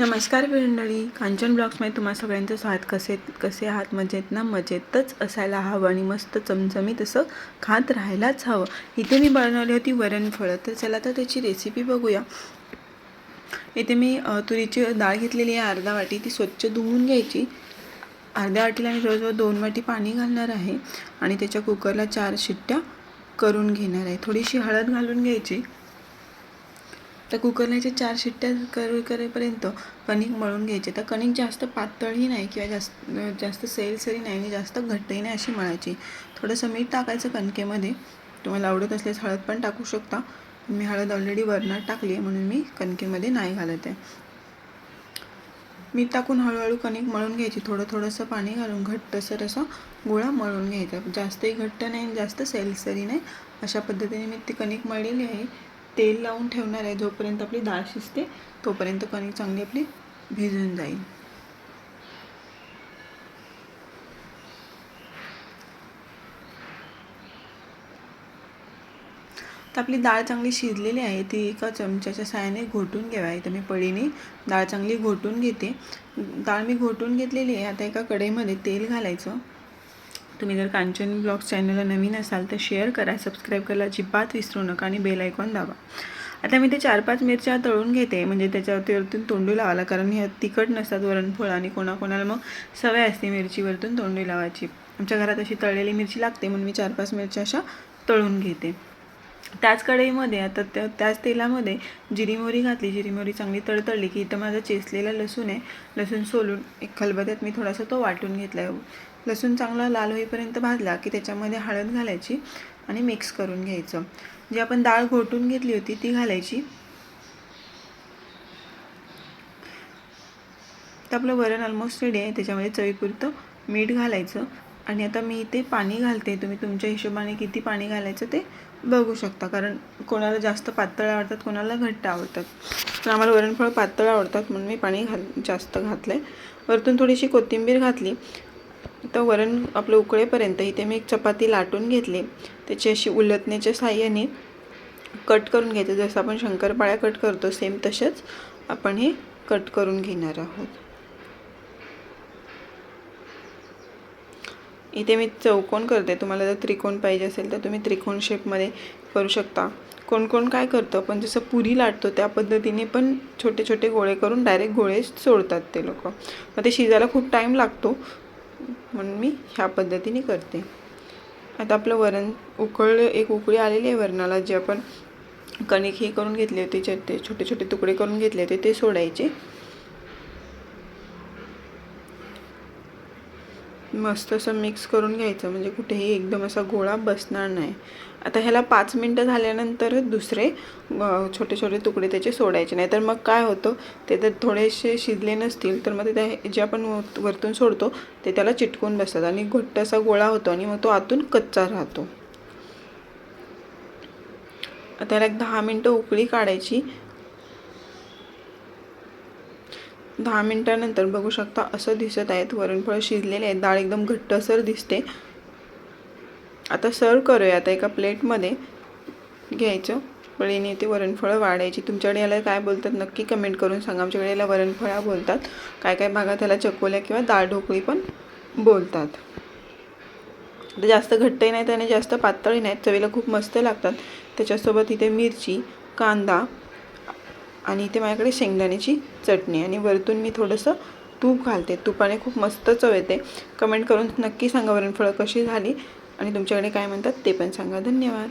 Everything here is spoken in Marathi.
नमस्कार मंडळी कांचन ब्लॉग्समध्ये तुम्हा सगळ्यांचं स्वागत. कसे कसे आहात? मजेत ना? मजेतच असायला हवं आणि मस्त चमचमीत असं खात राहायलाच हवं. इथे मी बनवली होती वरणफळं तर चला तर त्याची रेसिपी बघूया. इथे मी तुरीची डाळ घेतलेली आहे अर्धा वाटी. ती स्वच्छ धुवून घ्यायची. अर्ध्या वाटीला मी जवळजवळ दोन वाटी पाणी घालणार आहे. आणि त्याच्या कुकरला चार शिट्ट्या करून घेणार आहे. थोडीशी हळद घालून घ्यायची. तर कुकरला चार शिट्ट्या कर करेपर्यंत कणिक मळून घ्यायचे. तर कणिक जास्त पातळही नाही किंवा जास्त जास्त सैलसरी नाही आणि जास्त घट्टही नाही अशी मळायची. थोडंसं मीठ टाकायचं कणकेमध्ये. तुम्हाला आवडत असल्यास हळद पण टाकू शकता. मी हळद ऑलरेडी वरणात टाकली आहे म्हणून मी कणकेमध्ये नाही घालत. आहे मीठ टाकून हळूहळू कणिक मळून घ्यायची. थोडं थोडंसं पाणी घालून घट्टसर असा गोळा मळून घ्यायचा. जास्तही घट्ट नाही आणि जास्त सैलसरी नाही. अशा पद्धतीने मी ती कणिक मळलेली आहे. तेल लावून ठेवणार आहे. जोपर्यंत आपली डाळ शिजते तोपर्यंत कणिक चांगली आपली भिजून जाईल. तर आपली डाळ चांगली शिजलेली आहे. ती एका चमच्याच्या साहाय्याने घोटून घेवा आहे तर मी पळीने डाळ चांगली घोटून घेते. डाळ मी घोटून घेतलेली आहे. आता एका कढईमध्ये तेल घालायचं. तुम्ही जर कांचन ब्लॉग्स चॅनलला नवीन असाल तर शेअर करा सबस्क्राईब करायला अजिबात विसरू नका आणि बेल आयकॉन दाबा. आता मी ते चार पाच मिरच्या तळून घेते म्हणजे त्याच्यावरती वरतून तोंडू लावायला कारण हे तिखट नसतात वरणफळ आणि कोणाकोणाला मग सवय असते मिरचीवरतून तोंडू लावायची. आमच्या घरात अशी तळलेली मिरची लागते म्हणून मी चार पाच मिरच्या अशा तळून घेते. त्याच कढईमध्ये आता त्या त्याच तेलामध्ये जिरी मोहरी घातली. जिरी मोहरी चांगली तळतळली की इथं माझा चेसलेला लसूण आहे. लसूण सोलून एक खलबत्यात मी थोडासा तो वाटून घेतला आहे लसूण चांगला लाल होईपर्यंत भाजला की त्याच्यामध्ये हळद घालायची आणि मिक्स करून घ्यायचं. जी आपण डाळ घोटून घेतली होती ती घालायची. तर आपलं वरण ऑलमोस्ट रेडी आहे. त्याच्यामध्ये चवीपुरतं मीठ घालायचं. आणि आता मी इथे पाणी घालते. तुम्ही तुमच्या हिशोबाने किती पाणी घालायचं ते बघू शकता. कारण कोणाला जास्त पातळ आवडतात कोणाला घट्ट आवडतात. तर आम्हाला वरणफळ पातळ आवडतात म्हणून मी पाणी घाल जास्त घातलं आहे वरतून थोडीशी कोथिंबीर घातली. तर वरण आपलं उकळेपर्यंत इथे मी एक चपाती लाटून घेतली. त्याची अशी उलटण्याच्या साह्याने कट करून घ्यायचं. जसं आपण शंकरपाळ्या कट करतो सेम तसेच आपण हे कट करून घेणार आहोत. इथे मी चौकोन करते. तुम्हाला जर त्रिकोण पाहिजे असेल तर तुम्ही त्रिकोण शेपमध्ये करू शकता. कोण कोण काय करतं? पण जसं पुरी लाटतो त्या पद्धतीने पण छोटे छोटे गोळे करून डायरेक्ट गोळे सोडतात ते लोक. मग ते शिजायला खूप टाईम लागतो. म्हणून मी ह्या पद्धतीने करते. आता आपलं वरण उकळलं एक उकळी आलेली आहे वरणाला जे आपण कणिक हे करून घेतले होते ते छोटे छोटे तुकडे करून घेतले होते ते सोडायचे. मस्त असं मिक्स करून घ्यायचं. म्हणजे कुठेही एकदम असा गोळा बसणार नाही. आता ह्याला पाच मिनटं झाल्यानंतर दुसरे छोटे छोटे तुकडे त्याचे सोडायचे नाही. तर मग काय होतं? ते तर थोडेसे शिजले नसतील तर मग ते त्या जे आपण वरतून सोडतो ते त्याला चिटकून बसतात आणि घट्ट असा गोळा होतो आणि मग तो आतून कच्चा राहतो. त्याला एक दहा मिनटं उकळी काढायची. दहा मिनटानंतर बघू शकता असं दिसत आहेत. वरणफळं शिजलेले आहेत. डाळ एकदम घट्टसर दिसते. आता सर्व करूया. आता एका प्लेटमध्ये घ्यायचं. पळीने ते वरणफळं वाढायची. तुमच्याकडे याला काय बोलतात नक्की कमेंट करून सांगा. आमच्याकडे याला वरणफळा बोलतात. काय काय भागात त्याला चकोल्या किंवा दाळ ढोकळी पण बोलतात. तर जास्त घट्टही नाहीत आणि जास्त पातळी नाहीत. चवीला खूप मस्त लागतात. त्याच्यासोबत इथे मिरची कांदा आणि इथे माझ्याकडे शेंगदाण्याची चटणी आणि वरतून मी थोडंसं तूप घालते. तुपाने खूप मस्त चव येते. कमेंट करून नक्की सांगा वरणफळं कशी झाली आणि तुमच्याकडे काय म्हणतात ते पण सांगा. धन्यवाद.